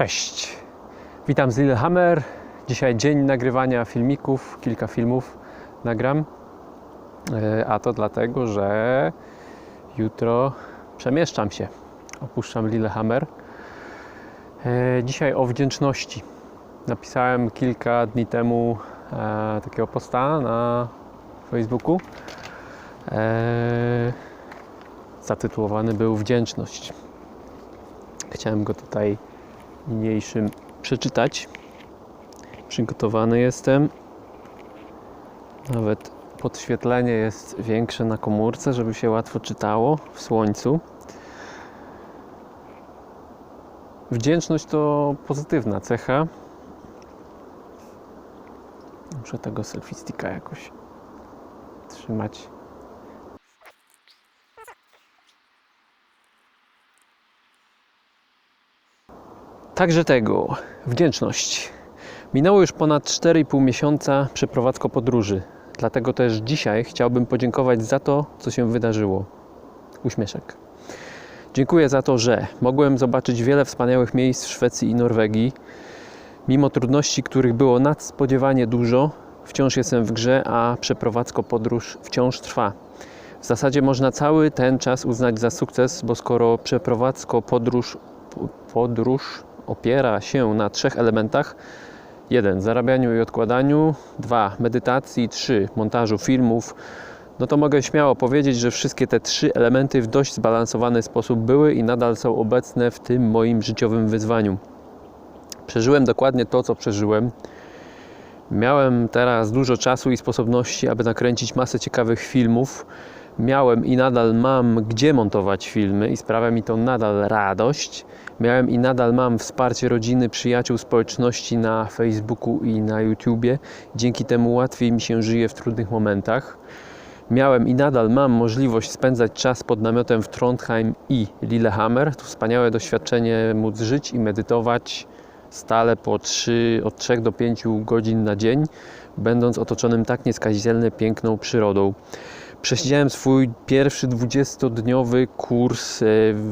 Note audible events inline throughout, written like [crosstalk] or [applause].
Cześć, witam z Lillehammer. Dzisiaj dzień nagrywania filmików, kilka filmów nagram. E, A to dlatego, że jutro przemieszczam się. Opuszczam Lillehammer. E, Dzisiaj o wdzięczności. Napisałem kilka dni temu e, takiego posta na Facebooku. Zatytułowany był Wdzięczność. Chciałem go tutaj niniejszym przeczytać. Przygotowany jestem. Nawet podświetlenie jest większe na komórce, żeby się łatwo czytało w słońcu. Wdzięczność to pozytywna cecha. Muszę tego selfie jakoś trzymać. Także tego, wdzięczność. Minęło już ponad 4,5 miesiąca przeprowadzko podróży. Dlatego też dzisiaj chciałbym podziękować za to, co się wydarzyło. Uśmieszek. Dziękuję za to, że mogłem zobaczyć wiele wspaniałych miejsc w Szwecji i Norwegii. Mimo trudności, których było nadspodziewanie dużo, wciąż jestem w grze, a przeprowadzko podróż wciąż trwa. W zasadzie można cały ten czas uznać za sukces, bo skoro przeprowadzko podróż, podróż opiera się na trzech elementach. 1. Zarabianiu i odkładaniu. 2. Medytacji. 3. Montażu filmów. No to mogę śmiało powiedzieć, że wszystkie te trzy elementy w dość zbalansowany sposób były i nadal są obecne w tym moim życiowym wyzwaniu. Przeżyłem dokładnie to, co przeżyłem. Miałem teraz dużo czasu i sposobności, aby nakręcić masę ciekawych filmów. Miałem i nadal mam gdzie montować filmy i sprawia mi to nadal radość. Miałem i nadal mam wsparcie rodziny, przyjaciół, społeczności na Facebooku i na YouTubie. Dzięki temu łatwiej mi się żyje w trudnych momentach. Miałem i nadal mam możliwość spędzać czas pod namiotem w Trondheim i Lillehammer. To wspaniałe doświadczenie móc żyć i medytować stale po 3, od 3 do 5 godzin na dzień, będąc otoczonym tak nieskazitelnie piękną przyrodą. Przesiedziałem swój pierwszy 20-dniowy kurs e,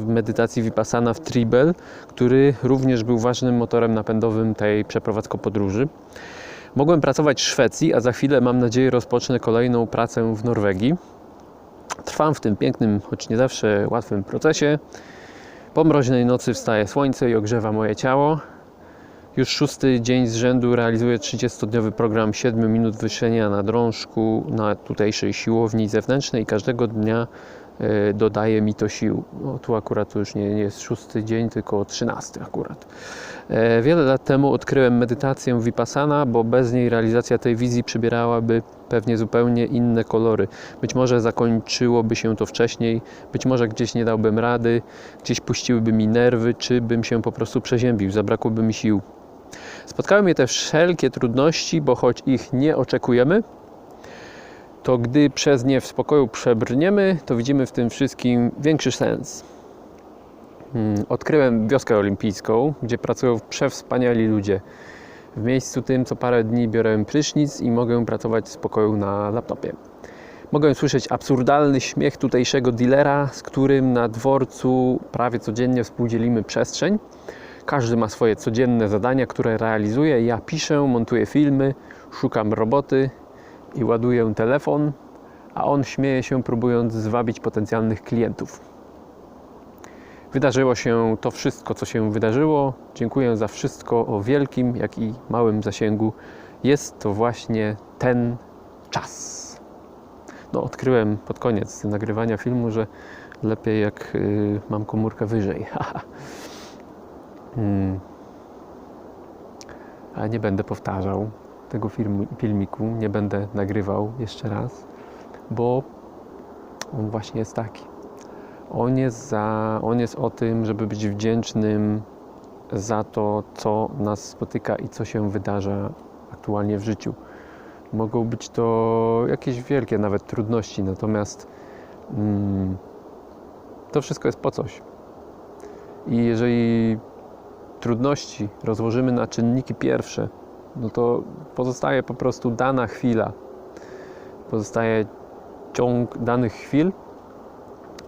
medytacji Vipassana w Tribel, który również był ważnym motorem napędowym tej przeprowadzko podróży. Mogłem pracować w Szwecji, a za chwilę mam nadzieję rozpocznę kolejną pracę w Norwegii. Trwam w tym pięknym, choć nie zawsze łatwym procesie. Po mroźnej nocy wstaje słońce i ogrzewa moje ciało. Już szósty dzień z rzędu realizuję 30-dniowy program 7 minut wyszenia na drążku na tutejszej siłowni zewnętrznej i każdego dnia e, dodaje mi to sił. No, tu akurat to już nie, nie jest szósty dzień, tylko trzynasty akurat. E, Wiele lat temu odkryłem medytację Vipassana, bo bez niej realizacja tej wizji przybierałaby pewnie zupełnie inne kolory. Być może zakończyłoby się to wcześniej, być może gdzieś nie dałbym rady, gdzieś puściłyby mi nerwy, czy bym się po prostu przeziębił, zabrakłoby mi sił. Spotkały mnie te wszelkie trudności, bo choć ich nie oczekujemy, to gdy przez nie w spokoju przebrniemy, to widzimy w tym wszystkim większy sens. Hmm, Odkryłem wioskę olimpijską, gdzie pracują przewspaniali ludzie. W miejscu tym co parę dni biorę prysznic i mogę pracować w spokoju na laptopie. Mogę słyszeć absurdalny śmiech tutejszego dealera, z którym na dworcu prawie codziennie współdzielimy przestrzeń. Każdy ma swoje codzienne zadania, które realizuje. Ja piszę, montuję filmy, szukam roboty i ładuję telefon, a on śmieje się, próbując zwabić potencjalnych klientów. Wydarzyło się to wszystko, co się wydarzyło. Dziękuję za wszystko o wielkim, jak i małym zasięgu. Jest to właśnie ten czas. No, odkryłem pod koniec nagrywania filmu, że lepiej jak y, mam komórkę wyżej. [laughs] Hmm. Ale nie będę powtarzał tego filmiku, nie będę nagrywał jeszcze raz, bo on właśnie jest taki. On jest, za, on jest o tym, żeby być wdzięcznym za to, co nas spotyka i co się wydarza aktualnie w życiu. Mogą być to jakieś wielkie nawet trudności, natomiast mm, to wszystko jest po coś. I jeżeli trudności rozłożymy na czynniki pierwsze, no to pozostaje po prostu dana chwila. Pozostaje ciąg danych chwil,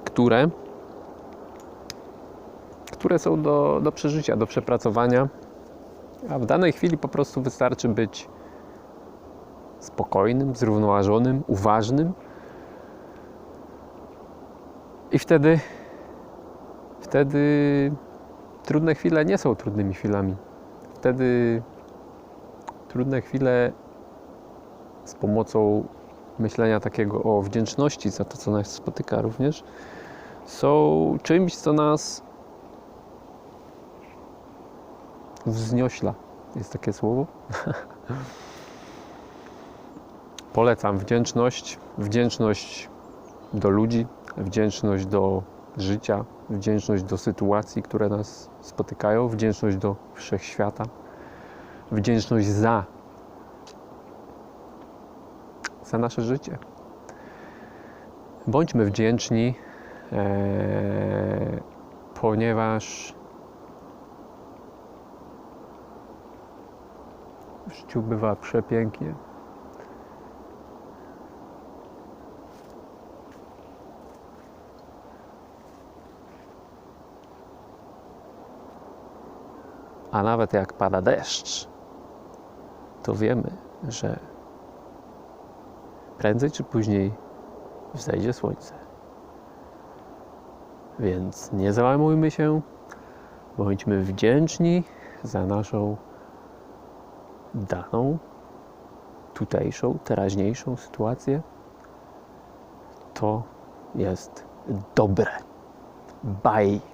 które, które są do, do przeżycia, do przepracowania. A w danej chwili po prostu wystarczy być spokojnym, zrównoważonym, uważnym. I wtedy, wtedy trudne chwile nie są trudnymi chwilami. Wtedy trudne chwile z pomocą myślenia takiego o wdzięczności za to, co nas spotyka również, są czymś, co nas wzniośla. Jest takie słowo? [laughs] Polecam wdzięczność, wdzięczność do ludzi, wdzięczność do życia, wdzięczność do sytuacji, które nas spotykają, wdzięczność do wszechświata, wdzięczność za za nasze życie. Bądźmy wdzięczni, e, ponieważ w życiu bywa przepięknie. A nawet jak pada deszcz, to wiemy, że prędzej czy później wzejdzie słońce. Więc nie załamujmy się, bądźmy wdzięczni za naszą daną, tutejszą, teraźniejszą sytuację. To jest dobre. Bye.